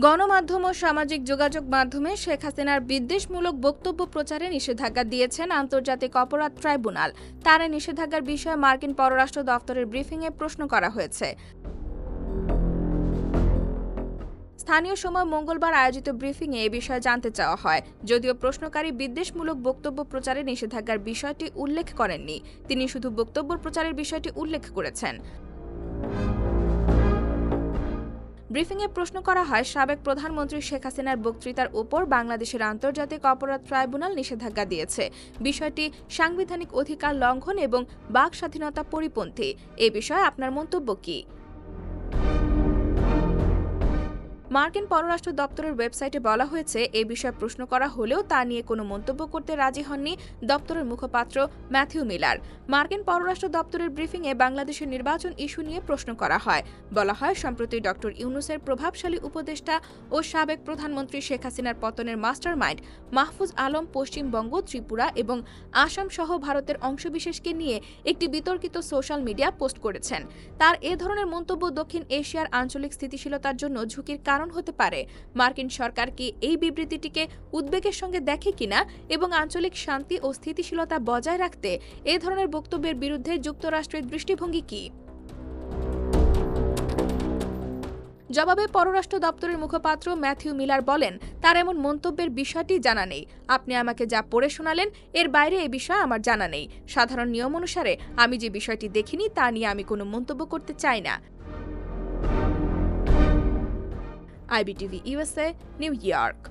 গণমাধ্যম ও সামাজিক যোগাযোগ মাধ্যমে শেখ হাসিনার বিদ্বেষমূলক বক্তব্য প্রচারে নিষেধাজ্ঞা দিয়েছেন আন্তর্জাতিক অপরাধ ট্রাইব্যুনাল। তার নিষেধাজ্ঞার বিষয়ে মার্কিন পররাষ্ট্র দপ্তরের ব্রিফিংয়ে প্রশ্ন করা হয়েছে। স্থানীয় সময় মঙ্গলবার আয়োজিত ব্রিফিংয়ে এ বিষয়ে জানতে চাওয়া হয়। যদিও প্রশ্নকারী বিদ্বেষমূলক বক্তব্য প্রচারে নিষেধাজ্ঞার বিষয়টি উল্লেখ করেননি। তিনি শুধু বক্তব্য প্রচারের বিষয়টি উল্লেখ করেছেন। ব্রিফিংয়ে প্রশ্ন করা হয়, সাবেক প্রধানমন্ত্রী শেখ হাসিনার বক্তৃতার উপর বাংলাদেশের আন্তর্জাতিক অপরাধ ট্রাইব্যুনাল নিষেধাজ্ঞা দিয়েছে। বিষয়টি সাংবিধানিক অধিকার লঙ্ঘন এবং বাক স্বাধীনতা পরিপন্থী। এ বিষয়ে আপনার মন্তব্য কী? মার্কিন পররাষ্ট্র দপ্তরের ওয়েবসাইটে বলা হয়েছে, এ বিষয়ে প্রশ্ন করা হলেও তা নিয়ে কোনো মন্তব্য করতে রাজি হননি দপ্তরের মুখপাত্র ম্যাথিউ মিলার। মার্কিন পররাষ্ট্র দপ্তরের ব্রিফিংয়ে বাংলাদেশের নির্বাচন ইস্যু নিয়ে প্রশ্ন করা হয়। বলা হয়, সম্প্রতি ডক্টর ইউনুসের প্রভাবশালী উপদেষ্টা ও সাবেক প্রধানমন্ত্রী শেখ হাসিনার পতনের মাস্টারমাইন্ড মাহফুজ আলম পশ্চিমবঙ্গ, ত্রিপুরা এবং আসাম সহ ভারতের অংশবিশেষকে নিয়ে একটি বিতর্কিত সোশ্যাল মিডিয়া পোস্ট করেছেন। তার এ ধরনের মন্তব্য দক্ষিণ এশিয়ার আঞ্চলিক স্থিতিশীলতার জন্য ঝুঁকির কারণ হতে পারে। মার্কিন সরকার কি এই বিবৃতিটিকে উদ্বেগের সঙ্গে দেখে কিনা এবং আঞ্চলিক শান্তি ও স্থিতিশীলতা বজায় রাখতে এ ধরনের বক্তব্যের বিরুদ্ধে যুক্তরাষ্ট্রের দৃষ্টিভঙ্গি কী? জবাবে পররাষ্ট্র দপ্তরের মুখপাত্র ম্যাথিউ মিলার বলেন, তার এমন মন্তব্যের বিষয়টি জানা নেই। আপনি আমাকে যা পড়ে শোনালেন, এর বাইরে এ বিষয় আমার জানা নেই। সাধারণ নিয়ম অনুসারে আমি যে বিষয়টি দেখিনি তা নিয়ে আমি কোনো মন্তব্য করতে চাই না। IBTV USA, New York.